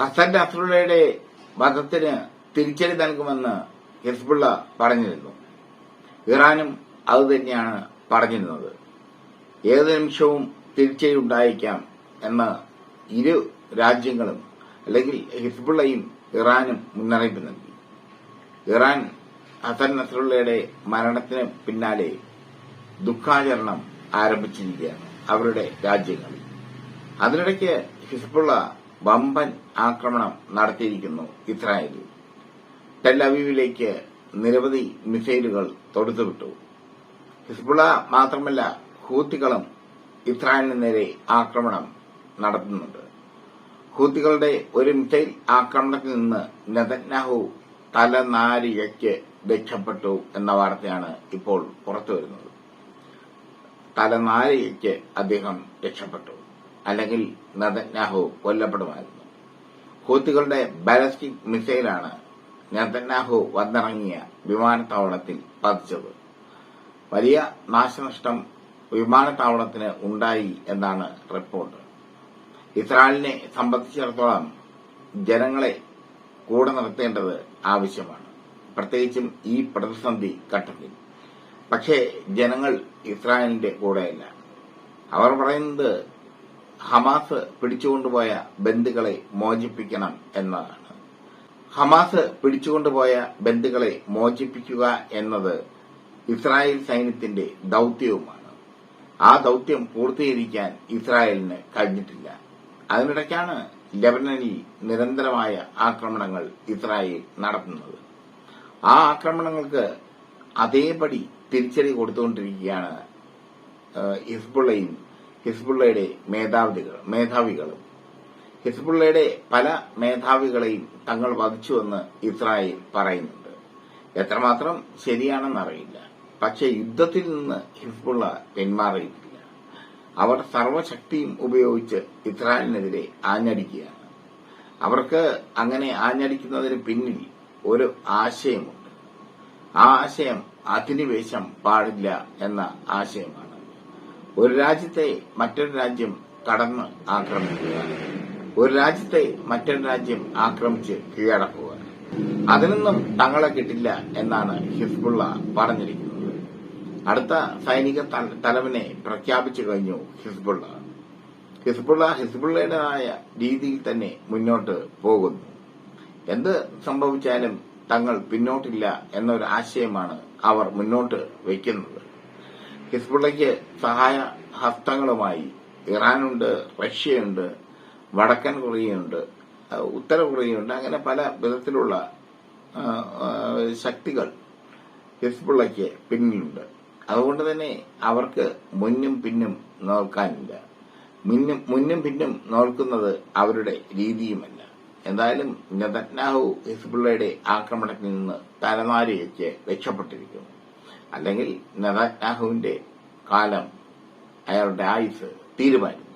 ഹസൻ നസ്രുള്ളയുടെ വധത്തിന് തിരിച്ചടി നൽകുമെന്ന് ഹിസ്ബുള്ള പറഞ്ഞിരുന്നു. ഇറാനും അതുതന്നെയാണ് പറഞ്ഞിരുന്നത്. ഏത് നിമിഷവും തിരിച്ചടി ഉണ്ടായേക്കാം എന്ന് ഇരു രാജ്യങ്ങളും അല്ലെങ്കിൽ ഹിസ്ബുള്ളയും ഇറാനും മുന്നറിയിപ്പ് നൽകി. ഇറാൻ ഹസൻ നസ്രുള്ളയുടെ മരണത്തിന് പിന്നാലെ ദുഃഖാചരണം ആരംഭിച്ചിരിക്കുകയാണ് അവരുടെ രാജ്യങ്ങളിൽ. അതിനിടയ്ക്ക് ഹിസ്ബുള്ള വമ്പൻ ആക്രമണം നടത്തിയിരിക്കുന്നു ഇസ്രായേൽ ടെല്ലവീവിലേക്ക് നിരവധി മിസൈലുകൾ തൊടുത്തുവിട്ടു. ഹിസ്ബുള മാത്രമല്ല ഹൂത്തികളും ഇസ്രായേലിന് നേരെ ആക്രമണം നടത്തുന്നുണ്ട്. ഹൂത്തികളുടെ ഒരു മിസൈൽ ആക്രമണത്തിൽ നിന്ന് നെതന്യാഹു തലനാരികയ്ക്ക് രക്ഷപ്പെട്ടു എന്ന വാർത്തയാണ് ഇപ്പോൾ പുറത്തുവരുന്നത്. തലനാരികയ്ക്ക് അദ്ദേഹം രക്ഷപ്പെട്ടു. അല്ലെങ്കിൽ നതന്യാഹു കൊല്ലപ്പെടുമായിരുന്നു. ഹൂത്തികളുടെ ബാലസ്റ്റിക് മിസൈലാണ് നതന്യാഹു വന്നിറങ്ങിയ വിമാനത്താവളത്തിൽ പതിച്ചത്. വലിയ നാശനഷ്ടം വിമാനത്താവളത്തിന് ഉണ്ടായി എന്നാണ് റിപ്പോർട്ട്. ഇസ്രായേലിനെ സംബന്ധിച്ചിടത്തോളം ജനങ്ങളെ കൂടെ നിർത്തേണ്ടത് ആവശ്യമാണ്. പ്രത്യേകിച്ചും ഈ പ്രതിസന്ധി ഘട്ടത്തിൽ. പക്ഷേ ജനങ്ങൾ ഇസ്രായേലിന്റെ കൂടെയല്ല. അവർ പറയുന്നത് ഹമാസ് പിടിച്ചുകൊണ്ടുപോയ ബന്ധുക്കളെ മോചിപ്പിക്കണം എന്നതാണ്. ഹമാസ് പിടിച്ചുകൊണ്ടുപോയ ബന്ധുക്കളെ മോചിപ്പിക്കുക എന്നത് ഇസ്രായേൽ സൈന്യത്തിന്റെ ദൌത്യവുമാണ്. ആ ദൌത്യം പൂർത്തീകരിക്കാൻ ഇസ്രായേലിന് കഴിഞ്ഞിട്ടില്ല. അതിനിടയ്ക്കാണ് ലബനനിൽ നിരന്തരമായ ആക്രമണങ്ങൾ ഇസ്രായേൽ നടത്തുന്നത്. ആ ആക്രമണങ്ങൾക്ക് അതേപടി തിരിച്ചടി കൊടുത്തുകൊണ്ടിരിക്കുകയാണ് ഹിസ്ബുള്ളയും ഹിസ്ബുള്ളയുടെ മേധാവികൾ മേധാവികളും. ഹിസ്ബുള്ളയുടെ പല മേധാവികളെയും തങ്ങൾ വധിച്ചുവെന്ന് ഇസ്രായേൽ പറയുന്നുണ്ട്. എത്രമാത്രം ശരിയാണെന്നറിയില്ല. പക്ഷേ യുദ്ധത്തിൽ നിന്ന് ഹിസ്ബുള്ള പിന്മാറിയിട്ടില്ല. അവർ സർവശക്തിയും ഉപയോഗിച്ച് ഇസ്രായേലിനെതിരെ ആഞ്ഞടിക്കുകയാണ്. അവർക്ക് അങ്ങനെ ആഞ്ഞടിക്കുന്നതിന് പിന്നിൽ ഒരു ആശയമുണ്ട്. ആ ആശയം അധിനിവേശം പാടില്ല എന്ന ആശയമാണ്. ഒരു രാജ്യത്തെ മറ്റൊരു രാജ്യം കടന്ന് ആക്രമിക്കുക ഒരു രാജ്യത്തെ മറ്റൊരു രാജ്യം ആക്രമിച്ച് കീഴടക്കുക അതിനൊന്നും തങ്ങളെ കിട്ടില്ല എന്നാണ് ഹിസ്ബുള്ള പറഞ്ഞിരിക്കുന്നത്. അടുത്ത സൈനിക തല- തലവനെ പ്രഖ്യാപിച്ചു കഴിഞ്ഞു ഹിസ്ബുള്ള. ഹിസ്ബുള്ള ഹിസ്ബുള്ളയുടേതായ രീതിയിൽ തന്നെ മുന്നോട്ട് പോകുന്നു. എന്ത് സംഭവിച്ചാലും തങ്ങൾ പിന്നോട്ടില്ല എന്നൊരു ആശയമാണ് അവർ മുന്നോട്ട് വയ്ക്കുന്നത്. ഹിസ്ബുള്ളയ്ക്ക് സഹായ ഹസ്തങ്ങളുമായി. ഇറാനുണ്ട് റഷ്യയുണ്ട് വടക്കൻ കൊറിയയുണ്ട് ഉത്തര കൊറിയയുണ്ട് അങ്ങനെ പല വിധത്തിലുള്ള ശക്തികൾ ഹിസ്ബുള്ളയ്ക്ക് പിന്നിലുണ്ട്. അതുകൊണ്ട് തന്നെ അവർക്ക് മുന്നും പിന്നും നോക്കാനില്ല മുന്നും മുന്നും പിന്നും നോക്കുന്നത് അവരുടെ രീതിയുമല്ല. എന്തായാലും നെതന്യാഹു ഹിസ്ബുള്ളയുടെ ആക്രമണത്തിൽ നിന്ന് തലനാരിഴയ്ക്ക് രക്ഷപ്പെട്ടിരിക്കുന്നു. അല്ലെങ്കിൽ നെതന്യാഹുവിന്റെ കാലം അയാളുടെ ആയുസ് തീരുമാനിച്ചു.